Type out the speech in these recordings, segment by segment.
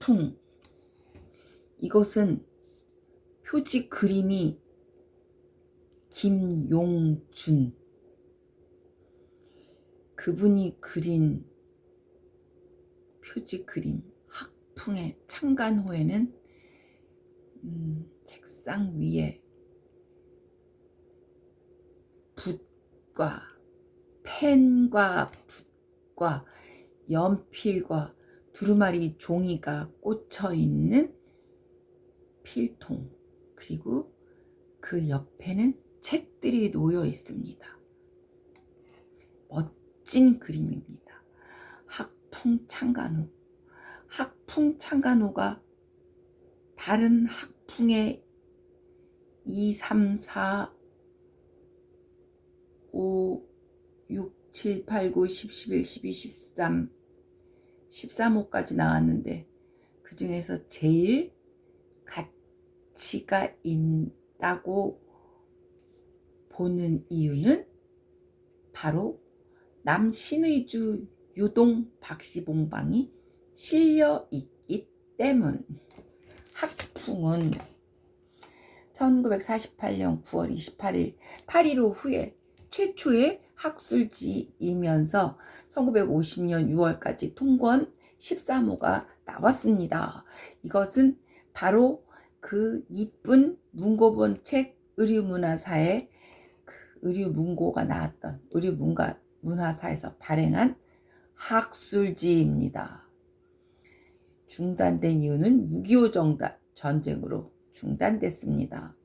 학풍 이것은 표지 그림이 김용준. 그분이 그린 표지 그림. 학풍의 창간호에는 음, 책상 위에 붓과 펜과 붓과 연필과 두루마리 종이가 꽂혀 있는 필통 그리고 그 옆에는 책들이 놓여 있습니다. 멋진 그림입니다. 학풍 창간호. 학풍 창간호가 다른 학풍의 2, 3, 4, 5, 6, 7, 8, 9, 10, 11, 12, 13, 13호까지 나왔는데 그 중에서 제일 가치가 있다고 보는 이유는 바로 남신의주 유동 박시봉방이 실려 있기 때문. 학풍은 1948년 9월 28일 8.15 후에 최초의 학술지이면서 1950년 6월까지 통권 13호가 나왔습니다. 이것은 바로 그 이쁜 문고본 책 의류문화사의 그 의류문고가 나왔던 의류문가 문화사에서 발행한 학술지입니다. 중단된 이유는 6.25 전쟁으로 중단됐습니다.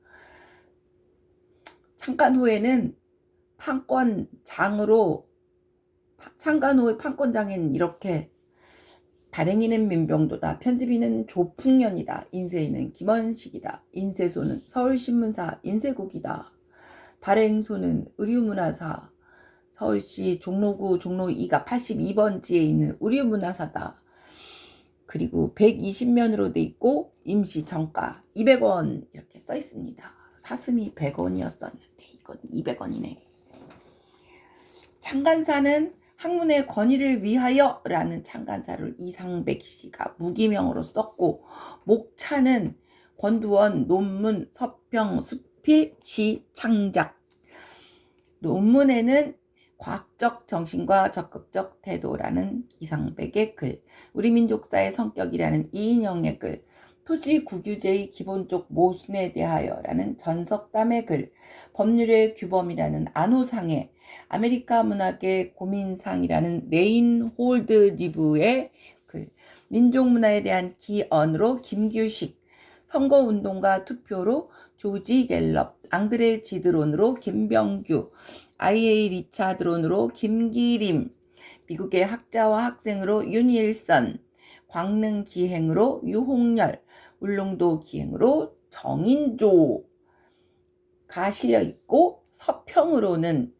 창간 후에는 판권장으로 후에 판권장엔 이렇게 발행인은 민병도다. 편집인은 조풍년이다. 인쇄인은 김원식이다. 인쇄소는 서울신문사 인쇄국이다. 발행소는 의류문화사 서울시 종로구 종로 2가 82번지에 있는 의류문화사다. 그리고 120면으로 돼 있고 임시 정가 200원 이렇게 써 있습니다. 사슴이 100원이었었는데 이건 200원이네. 창간사는 학문의 권위를 위하여 라는 창간사를 이상백 씨가 무기명으로 썼고 목차는 권두원, 논문, 서평, 수필, 시, 창작. 논문에는 과학적 정신과 적극적 태도라는 이상백의 글, 우리 민족사의 성격이라는 이인영의 글, 토지 국유제의 기본적 모순에 대하여라는 전석담의 글, 법률의 규범이라는 안호상의, 아메리카 문학의 고민상이라는 레인 홀드지브의 글, 민족문화에 대한 기언으로 김규식, 선거운동과 투표로 조지 갤럽, 앙드레 지드론으로 김병규, IA 리차드론으로 김기림, 미국의 학자와 학생으로 윤일선, 광릉 기행으로 유홍열, 울릉도 기행으로 정인조가 실려 있고 서평으로는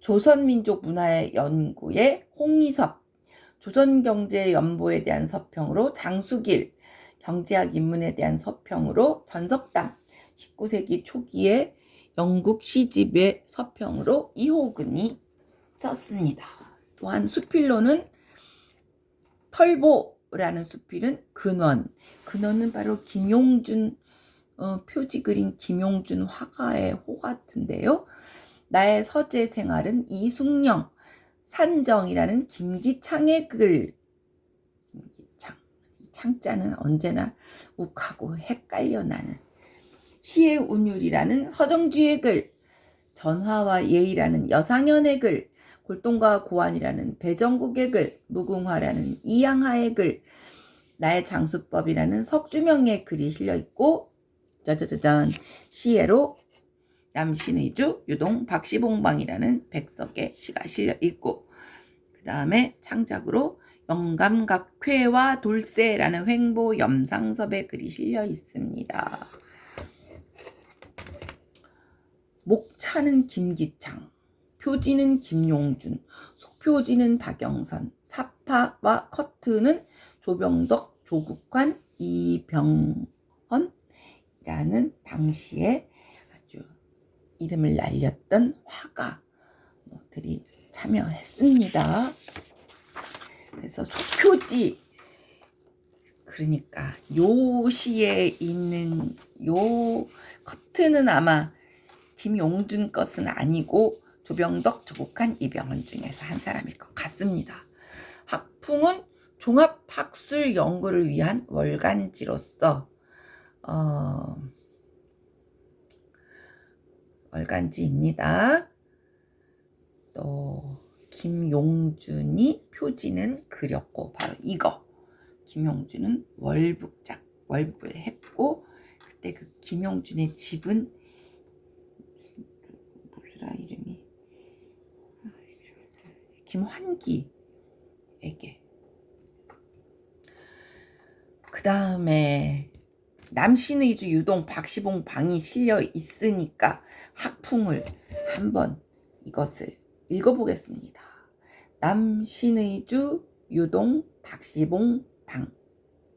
조선민족 문화의 연구의 홍희섭, 조선경제연보에 대한 서평으로 장수길, 경제학 인문에 대한 서평으로 전석담, 19세기 초기에 영국 시집의 서평으로 이호근이 썼습니다. 또한 수필로는 털보라는 수필은 근원. 근원은 바로 김용준 어, 표지 그린 김용준 화가의 호 같은데요. 나의 서재 생활은 이숙령, 산정이라는 김기창의 글. 김기창. 이 창자는 언제나 욱하고 헷갈려 나는. 시의 운율이라는 서정주의 글. 전화와 예의라는 여상현의 글. 골동과 고안이라는 배정국의 글, 무궁화라는 이양하의 글, 나의 장수법이라는 석주명의 글이 실려 있고, 짜자자잔, 시에로 남신의주 유동 박시봉방이라는 백석의 시가 실려 있고, 그 다음에 창작으로 영감각회와 돌쇠라는 횡보 염상섭의 글이 실려 있습니다. 목차는 김기창, 표지는 김용준, 속표지는 박영선, 사파와 커트는 조병덕, 조국환, 이병헌이라는 당시에 아주 이름을 날렸던 화가들이 참여했습니다. 그래서 속표지가 그러니까 요 시에 있는 요 커트는 아마 김용준 것은 아니고 조병덕, 조국한, 이병헌 중에서 한 사람일 것 같습니다. 학풍은 종합학술 연구를 위한 월간지로서 어, 월간지입니다. 또 김용준이 표지는 그렸고 바로 이거 김용준은 월북작 월북을 했고 그때 그 김용준의 집은 무슨 이름이 김환기에게. 그 다음에 남신의주 유동 박시봉 방이 실려 있으니까 학풍을 한번 이것을 읽어보겠습니다. 남신의주 유동 박시봉 방.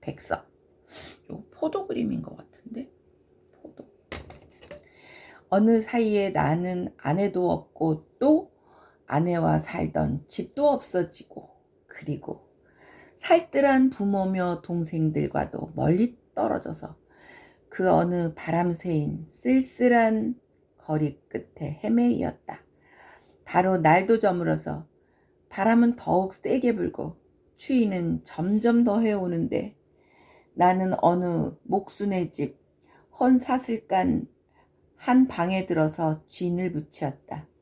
백서. 요 포도 그림인 것 같은데? 포도. 어느 사이에 나는 아내도 없고 또 아내와 살던 집도 없어지고 그리고 살뜰한 부모며 동생들과도 멀리 떨어져서 그 어느 바람새인 쓸쓸한 거리 끝에 헤매이었다. 바로 날도 저물어서 바람은 더욱 세게 불고 추위는 점점 더 해오는데 나는 어느 목순의 집 헌사슬간 한 방에 들어서 쥔을 붙였다.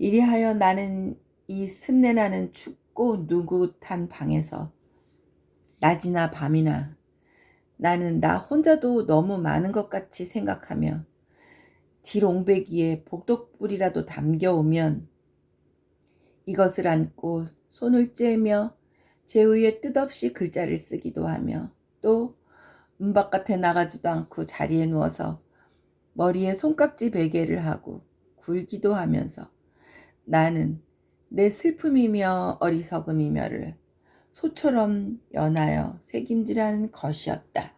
이리하여 나는 이 습내나는 춥고 누긋한 방에서 낮이나 밤이나 나는 나 혼자도 너무 많은 것 같이 생각하며 딜옹배기에 복덕불이라도 담겨오면 이것을 안고 손을 째며 제 위에 뜻없이 글자를 쓰기도 하며 또 문바깥에 나가지도 않고 자리에 누워서 머리에 손깍지 베개를 하고 굴기도 하면서 나는 내 슬픔이며 어리석음이며를 소처럼 연하여 새김질하는 것이었다.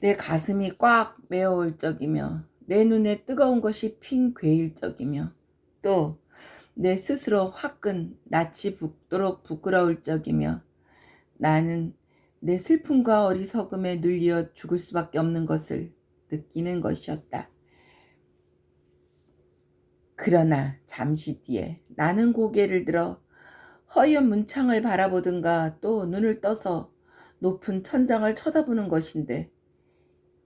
내 가슴이 꽉 메어올 적이며 내 눈에 뜨거운 것이 핀 괴일 적이며 또 내 스스로 화끈 낯이 붓도록 부끄러울 적이며 나는 내 슬픔과 어리석음에 눌려 죽을 수밖에 없는 것을 느끼는 것이었다. 그러나 잠시 뒤에 나는 고개를 들어 허연 문창을 바라보든가 또 눈을 떠서 높은 천장을 쳐다보는 것인데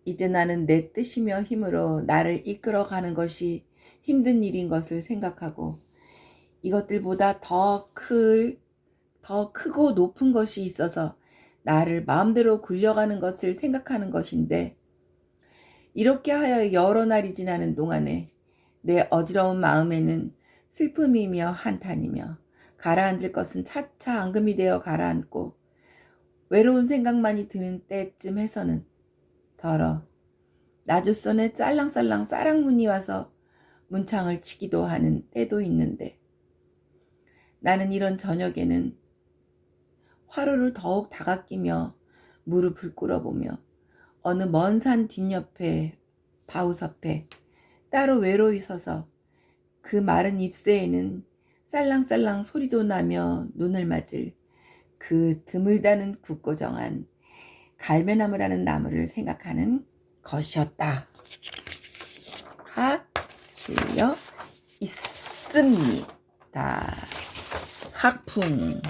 이제 나는 내 뜻이며 힘으로 나를 이끌어가는 것이 힘든 일인 것을 생각하고 이것들보다 더 클, 더 크고 높은 것이 있어서 나를 마음대로 굴려가는 것을 생각하는 것인데 이렇게 하여 여러 날이 지나는 동안에 내 어지러운 마음에는 슬픔이며 한탄이며 가라앉을 것은 차차 앙금이 되어 가라앉고 외로운 생각만이 드는 때쯤 해서는 더러 나주손에 쌀랑쌀랑 쌀랑문이 와서 문창을 치기도 하는 때도 있는데 나는 이런 저녁에는 화로를 더욱 다가끼며 무릎을 꿇어보며 어느 먼 산 뒷옆에 바우섭에 따로 외로이 서서 그 마른 잎새에는 쌀랑쌀랑 소리도 나며 눈을 맞을 그 드물다는 굳고 정한 갈매나무라는 나무를 생각하는 것이었다. 하 실려 있습니다. 학풍